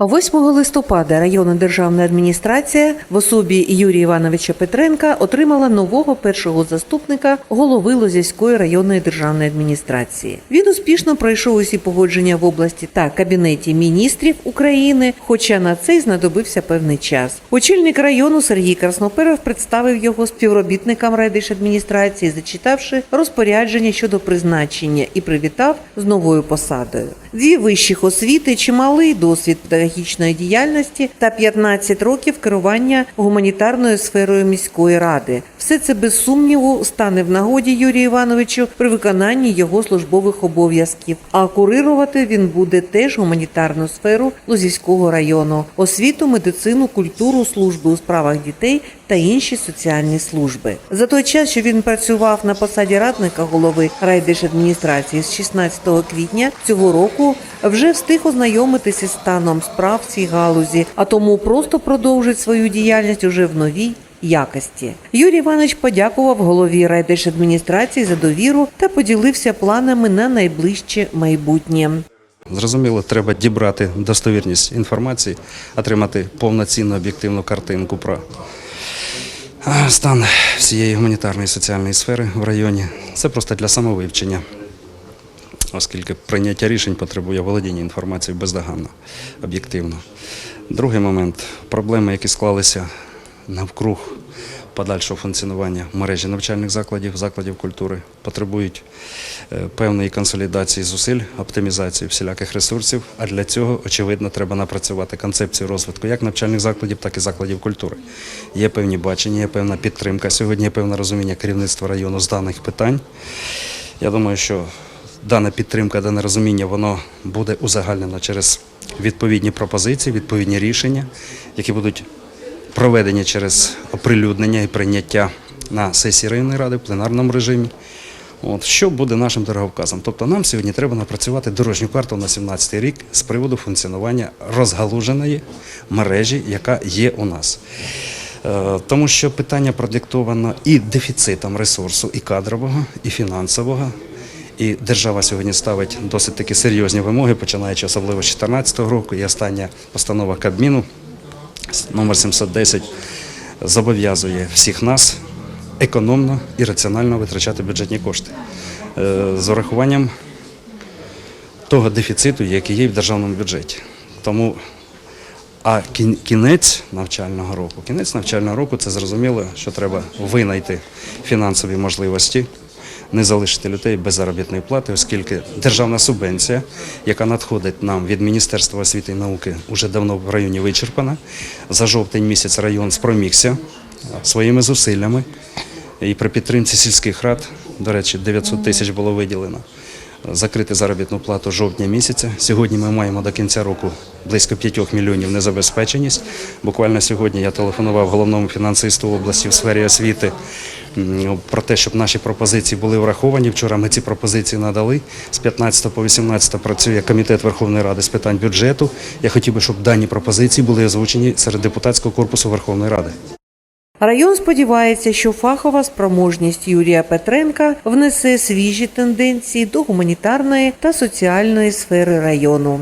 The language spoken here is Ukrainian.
8 листопада районна державна адміністрація в особі Юрія Івановича Петренка отримала нового першого заступника голови Лозівської районної державної адміністрації. Він успішно пройшов усі погодження в області та кабінеті міністрів України, хоча на це й знадобився певний час. Очільник району Сергій Красноперов представив його співробітникам райдержадміністрації, зачитавши розпорядження щодо призначення і привітав з новою посадою. Дві вищих освіти, чималий досвід педагогічної діяльності та 15 років керування гуманітарною сферою міської ради. Все це без сумніву стане в нагоді Юрію Івановичу при виконанні його службових обов'язків. А курирувати він буде теж гуманітарну сферу Лозівського району, освіту, медицину, культуру, служби у справах дітей та інші соціальні служби. За той час, що він працював на посаді радника голови райдержадміністрації з 16 квітня цього року, вже встиг ознайомитися з станом справ цій галузі, а тому просто продовжить свою діяльність уже в новій. Якості Юрій Іванович подякував голові райдержадміністрації за довіру та поділився планами на найближче майбутнє. Зрозуміло, треба дібрати достовірність інформації, отримати повноцінну об'єктивну картинку про стан всієї гуманітарної і соціальної сфери в районі. Це просто для самовивчення, оскільки прийняття рішень потребує володіння інформацією бездоганно, об'єктивно. Другий момент проблеми, які склалися навкруг подальшого функціонування мережі навчальних закладів, закладів культури, потребують е, певної консолідації зусиль, оптимізації всіляких ресурсів. А для цього, очевидно, треба напрацювати концепцію розвитку як навчальних закладів, так і закладів культури. Є певні бачення, є певна підтримка. Сьогодні є певне розуміння керівництва району з даних питань. Я думаю, що дана підтримка, дане розуміння, воно буде узагальнено через відповідні пропозиції, відповідні рішення, які будуть проведені через оприлюднення і прийняття на сесії районної ради в пленарному режимі. От, що буде нашим дороговказом? Тобто нам сьогодні треба напрацювати дорожню карту на 17 рік з приводу функціонування розгалуженої мережі, яка є у нас. Е, Тому що питання продиктовано і дефіцитом ресурсу, і кадрового, і фінансового. І держава сьогодні ставить досить таки серйозні вимоги, починаючи особливо з 2014 року. І остання постанова Кабміну номер 710 зобов'язує всіх нас економно і раціонально витрачати бюджетні кошти е, з урахуванням того дефіциту, який є в державному бюджеті. Тому а кінець навчального року, кінець навчального року це зрозуміло, що треба винайти фінансові можливості, не залишити людей без заробітної плати, оскільки державна субвенція, яка надходить нам від Міністерства освіти і науки, вже давно в районі вичерпана. За жовтень місяць район спромігся своїми зусиллями. І при підтримці сільських рад, до речі, 900 тисяч було виділено. Закрити заробітну плату жовтня місяця. Сьогодні ми маємо до кінця року близько 5 мільйонів незабезпеченість. Буквально сьогодні я телефонував головному фінансисту області в сфері освіти про те, щоб наші пропозиції були враховані. Вчора ми ці пропозиції надали. З 15 по 18 працює комітет Верховної Ради з питань бюджету. Я хотів би, щоб дані пропозиції були озвучені серед депутатського корпусу Верховної Ради. Район сподівається, що фахова спроможність Юрія Петренка внесе свіжі тенденції до гуманітарної та соціальної сфери району.